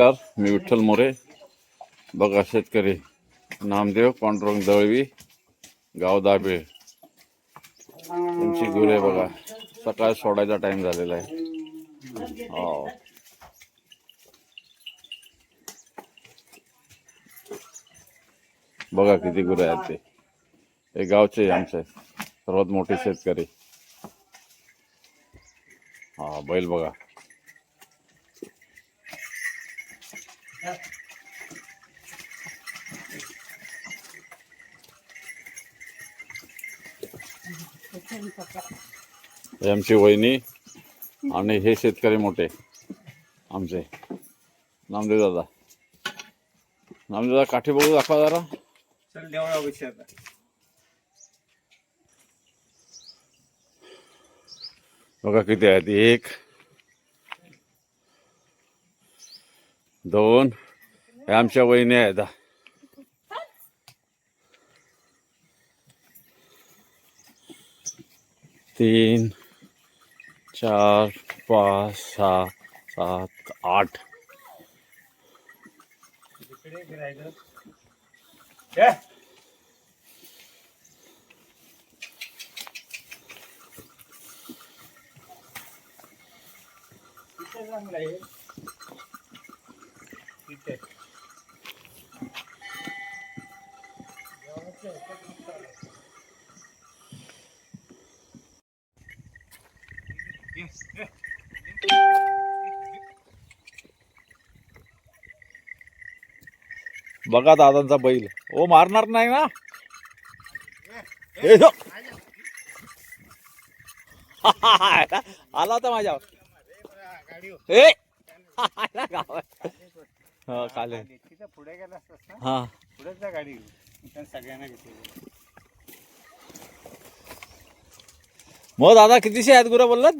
नमस्कार मी विठ्ठल मोरे. बघा शेतकरी नामदेव पांडुरंग दळवी गाव दाबे त्यांची गुरे बघा सकाळ सोडायचा टाइम झालेला आहे. हो बघा किती गुरे आहेत ते. हे गावचे आमचे सर्वात मोठे शेतकरी. हा बैल बघा. आमची वहिनी आणि हे शेतकरी मोठे. आमचे. नामदेव दादा. नामदेव दादा काठी बघू दाखवा जरा. बघा किती आहेत. एक दोन. हे आमच्या वहिनी आहेत. तीन चार पाच सहा सात आठ. इकडे आहे बघा दादांचा बैल. ओ मारणार नाही ना? ए, आला होता माझ्यावर. ए. गाव काले तिथं पुढे गेला असतास ना? हा. पुढेच जा गाडी घेऊन. इथं सगळ्यांना घेतली. मग दादा कितीशे आहेत गुरं बोललात?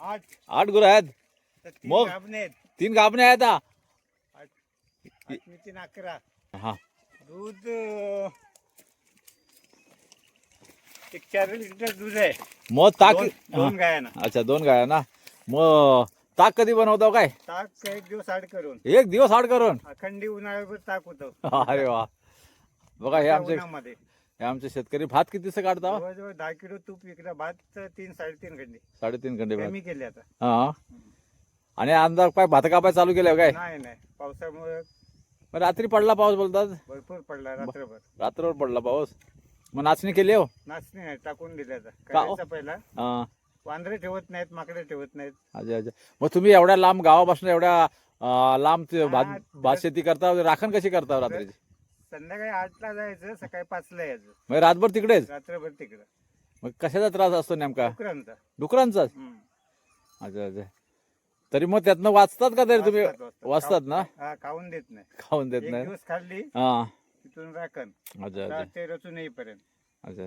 आठ. आठ गुरं आहेत. तर तीन मग? गाभणे आहेत. तीन गाबणे आहेत हा. आठ. आठवी तीन अकरा. हा. दूध अं, एक चार लिटर दूध आहे. मग ताक दोन दोन हा. गायांना. अच्छा दोन गाय ना मग ताक कधी बनवतो काय? ताक एक दिवस आड करून. एक दिवस आड करून? अखंडी उन्हाळ्यावर ताक होतं. अरे वा. बघा हे आमचे हे आमचे शेतकरी भात कितीचं काढता? जवळजवळ दहा किलो तूप विकला भात तीन साडेतीन खंडी. साडेतीन घंटे कमी केले आता. हा. आणि अंदाज काय भात कापाय चालू केलं काय? नाही नाही. पावसामुळे रात्री पडला पाऊस बोलतात? भरपूर पडला रात्रभर. रात्रभर पडला पाऊस. मग नाचणी केली हो? नाचणी नाही टाकून दिले आता. का हो? पहिला. वांदरे ठेवत नाहीत माकडे ठेवत नाहीत. अच्छा अच्छा. मग तुम्ही एवढ्या लांब गावापासून एवढ्या अं, लांब ते भात भात शेती करता राखण कशी करता रात्रीची? संध्याकाळी आठला जायचं सकाळी पाचला यायचं. मग रातभर तिकडेच? रात्रभर तिकडं. मग कशाचा त्रास असतो नेमका? डुकरांचा. डुकरांचाच? हम्म. अच्छा अच्छा. तरी मग त्यातनं वाचतात का तरी तुम्ही? वाचतात, वाचतात. वाचतात ना? हा खाऊन देत नाही. खाऊन देत एक नाही? दिवस खाल्ली हा. तिथून राखण. अच्छा अच्छा. ते रचून येईपर्यंत. अच्छा.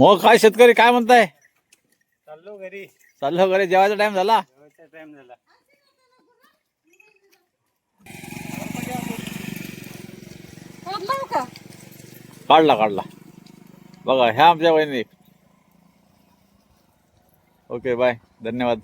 मग काय शेतकरी काय म्हणताय? चाललो घरी. चाललो घरी. जेवायचा टाइम झाला? टाइम झाला. काढला काढला. काढला बघा ह्या आमच्या वहिनी. ओके बाय धन्यवाद.